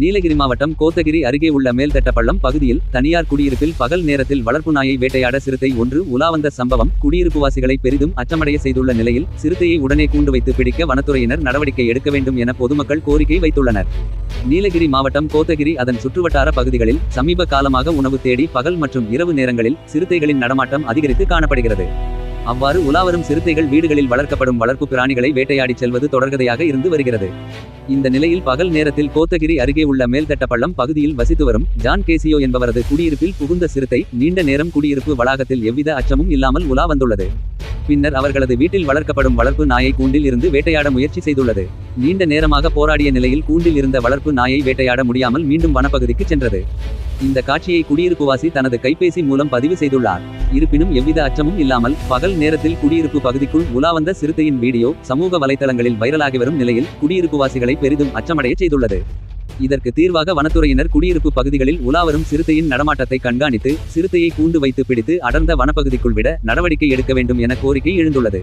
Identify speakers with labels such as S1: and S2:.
S1: நீலகிரி மாவட்டம் கோத்தகிரி அருகே உள்ள மேல்தட்டப்பள்ளம் பகுதியில் தனியார் குடியிருப்பில் பகல் நேரத்தில் வளர்ப்பு நாயை வேட்டையாட சிறுத்தை ஒன்று உலாவந்த சம்பவம். குடியிருப்புவாசிகளை பெரிதும் அச்சமடைய செய்துள்ள நிலையில் சிறுத்தையை உடனே கூண்டு வைத்து பிடிக்க வனத்துறையினர் நடவடிக்கை எடுக்க வேண்டும் என பொதுமக்கள் கோரிக்கை வைத்துள்ளனர். நீலகிரி மாவட்டம் கோத்தகிரி அதன் சுற்றுவட்டார பகுதிகளில் சமீப காலமாக உணவு தேடி பகல் மற்றும் இரவு நேரங்களில் சிறுத்தைகளின் நடமாட்டம் அதிகரித்து காணப்படுகிறது. அவ்வாறு உலாவரும் சிறுத்தைகள் வீடுகளில் வளர்க்கப்படும் வளர்ப்பு பிராணிகளை வேட்டையாடிச் செல்வது தொடர்கதையாக இருந்து வருகிறது. இந்த நிலையில் பகல் நேரத்தில் கோத்தகிரி அருகே உள்ள மேல்தட்டப்பள்ளம் பகுதியில் வசித்து வரும் ஜான் கேசியோ என்பவரது குடியிருப்பில் புகுந்த சிறுத்தை நீண்ட நேரம் குடியிருப்பு வளாகத்தில் எவ்வித அச்சமும் இல்லாமல் உலா வந்துள்ளது. பின்னர் அவர்களது வீட்டில் வளர்க்கப்படும் வளர்ப்பு நாயை கூண்டில் இருந்து வேட்டையாட முயற்சி செய்துள்ளது. நீண்ட நேரமாக போராடிய நிலையில் கூண்டில் இருந்த வளர்ப்பு நாயை வேட்டையாட முடியாமல் மீண்டும் வனப்பகுதிக்கு சென்றது. இந்த காட்சியை குடியிருப்புவாசி தனது கைபேசி மூலம் பதிவு செய்துள்ளார். இருப்பினும் எவ்வித அச்சமும் இல்லாமல் பகல் நேரத்தில் குடியிருப்பு பகுதிக்குள் உலா வந்த சிறுத்தையின் வீடியோ சமூக வலைதளங்களில் வைரலாகி வரும் நிலையில் குடியிருப்புவாசிகளை பெரிதும் அச்சமடைய செய்துள்ளது. இதற்கு தீர்வாக வனத்துறையினர் குடியிருப்பு பகுதிகளில் உலாவரும் சிறுத்தையின் நடமாட்டத்தை கண்காணித்து சிறுத்தையை கூண்டு வைத்து பிடித்து அடர்ந்த வனப்பகுதிக்குள் விட நடவடிக்கை எடுக்க வேண்டும் என கோரிக்கை எழுந்துள்ளது.